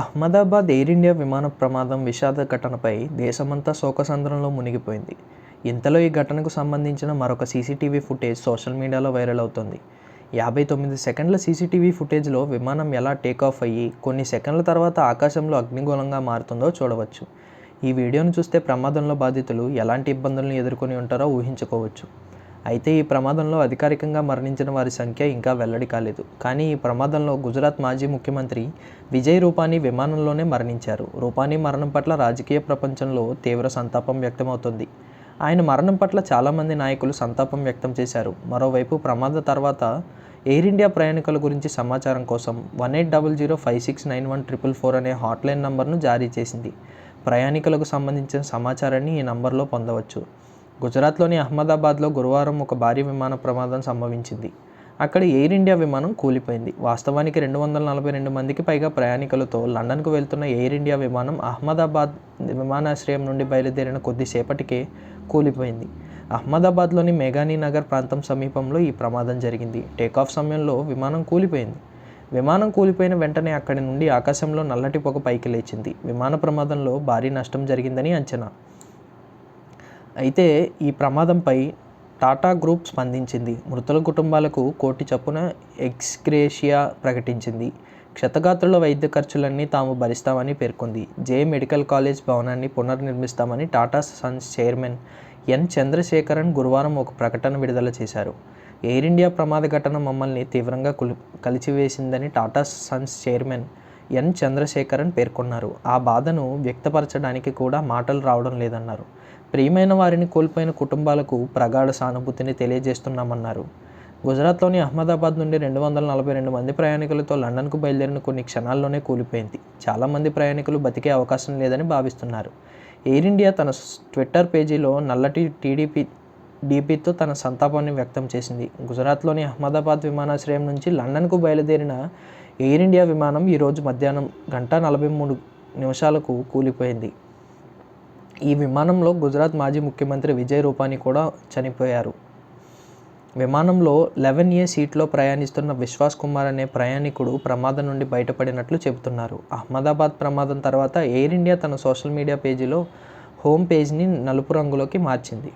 Ahmedabad air India విమాన ప్రమాదం విషాద ఘటనపై దేశమంతా శోకసంద్రంలో మునిగిపోయింది. ఇంతలో ఈ ఘటనకు సంబంధించిన మరొక సీసీటీవీ ఫుటేజ్ సోషల్ మీడియాలో వైరల్ అవుతుంది. యాభై తొమ్మిది సెకండ్ల సీసీటీవీ ఫుటేజ్లో విమానం ఎలా టేకాఫ్ అయ్యి కొన్ని సెకండ్ల తర్వాత ఆకాశంలో అగ్నిగోళంగా మారుతుందో చూడవచ్చు. ఈ వీడియోను చూస్తే ప్రమాదంలో బాధితులు ఎలాంటి ఇబ్బందులను ఎదుర్కొని ఉంటారో ఊహించుకోవచ్చు. అయితే ఈ ప్రమాదంలో అధికారికంగా మరణించిన వారి సంఖ్య ఇంకా వెల్లడి కాలేదు. కానీ ఈ ప్రమాదంలో గుజరాత్ మాజీ ముఖ్యమంత్రి విజయ్ రూపానీ విమానంలోనే మరణించారు. రూపానీ మరణం పట్ల రాజకీయ ప్రపంచంలో తీవ్ర సంతాపం వ్యక్తమవుతుంది. ఆయన మరణం పట్ల చాలామంది నాయకులు సంతాపం వ్యక్తం చేశారు. మరోవైపు ప్రమాద తర్వాత ఎయిర్ ఇండియా ప్రయాణికుల గురించి సమాచారం కోసం one eight double zero five six nine one triple four అనే హాట్లైన్ నంబర్ను జారీ చేసింది. ప్రయాణికులకు సంబంధించిన సమాచారాన్ని ఈ నంబర్లో పొందవచ్చు. గుజరాత్లోని అహ్మదాబాద్లో గురువారం ఒక భారీ విమాన ప్రమాదం సంభవించింది. అక్కడ ఎయిర్ ఇండియా విమానం కూలిపోయింది. వాస్తవానికి రెండు వందల నలభై రెండు మందికి పైగా ప్రయాణికులతో లండన్కు వెళ్తున్న ఎయిర్ ఇండియా విమానం అహ్మదాబాద్ విమానాశ్రయం నుండి బయలుదేరిన కొద్దిసేపటికే కూలిపోయింది. అహ్మదాబాద్లోని మేఘానీ నగర్ ప్రాంతం సమీపంలో ఈ ప్రమాదం జరిగింది. టేకాఫ్ సమయంలో విమానం కూలిపోయింది. విమానం కూలిపోయిన వెంటనే అక్కడి నుండి ఆకాశంలో నల్లటి పొగ పైకి లేచింది. విమాన ప్రమాదంలో భారీ నష్టం జరిగిందని అంచనా. అయితే ఈ ప్రమాదంపై టాటా గ్రూప్ స్పందించింది. మృతుల కుటుంబాలకు కోటి చొప్పున ఎక్స్గ్రేషియా ప్రకటించింది. క్షతగాత్రుల వైద్య ఖర్చులన్నీ తాము భరిస్తామని పేర్కొంది. జే మెడికల్ కాలేజ్ భవనాన్ని పునర్నిర్మిస్తామని Tata sons chairman N Chandrasekaran గురువారం ఒక ప్రకటన విడుదల చేశారు. ఎయిర్ ఇండియా ప్రమాద ఘటన మమ్మల్ని తీవ్రంగా కులి కలిచివేసిందని Tata sons chairman N. Chandrasekaran పేర్కొన్నారు. ఆ బాధను వ్యక్తపరచడానికి కూడా మాటలు రావడం లేదన్నారు. ప్రియమైన వారిని కోల్పోయిన కుటుంబాలకు ప్రగాఢ సానుభూతిని తెలియజేస్తున్నామన్నారు. గుజరాత్లోని అహ్మదాబాద్ నుండి రెండు వందల నలభై రెండు మంది ప్రయాణికులతో లండన్కు బయలుదేరిన కొన్ని క్షణాల్లోనే కూలిపోయింది. చాలామంది ప్రయాణికులు బతికే అవకాశం లేదని భావిస్తున్నారు. ఎయిర్ ఇండియా తన ట్విట్టర్ పేజీలో నల్లటి టీడీపీ డీపీతో తన సంతాపాన్ని వ్యక్తం చేసింది. గుజరాత్లోని అహ్మదాబాద్ విమానాశ్రయం నుంచి లండన్కు బయలుదేరిన ఎయిర్ ఇండియా విమానం ఈరోజు మధ్యాహ్నం గంట నలభై మూడు నిమిషాలకు కూలిపోయింది. ఈ విమానంలో గుజరాత్ మాజీ ముఖ్యమంత్రి విజయ్ రూపానీ కూడా చనిపోయారు. విమానంలో లెవెన్ ఏ సీట్లో ప్రయాణిస్తున్న విశ్వాస్ కుమార్ అనే ప్రయాణికుడు ప్రమాదం నుండి బయటపడినట్లు చెబుతున్నారు. అహ్మదాబాద్ ప్రమాదం తర్వాత ఎయిర్ ఇండియా తన సోషల్ మీడియా పేజీలో హోమ్ పేజ్ని నలుపు రంగులోకి మార్చింది.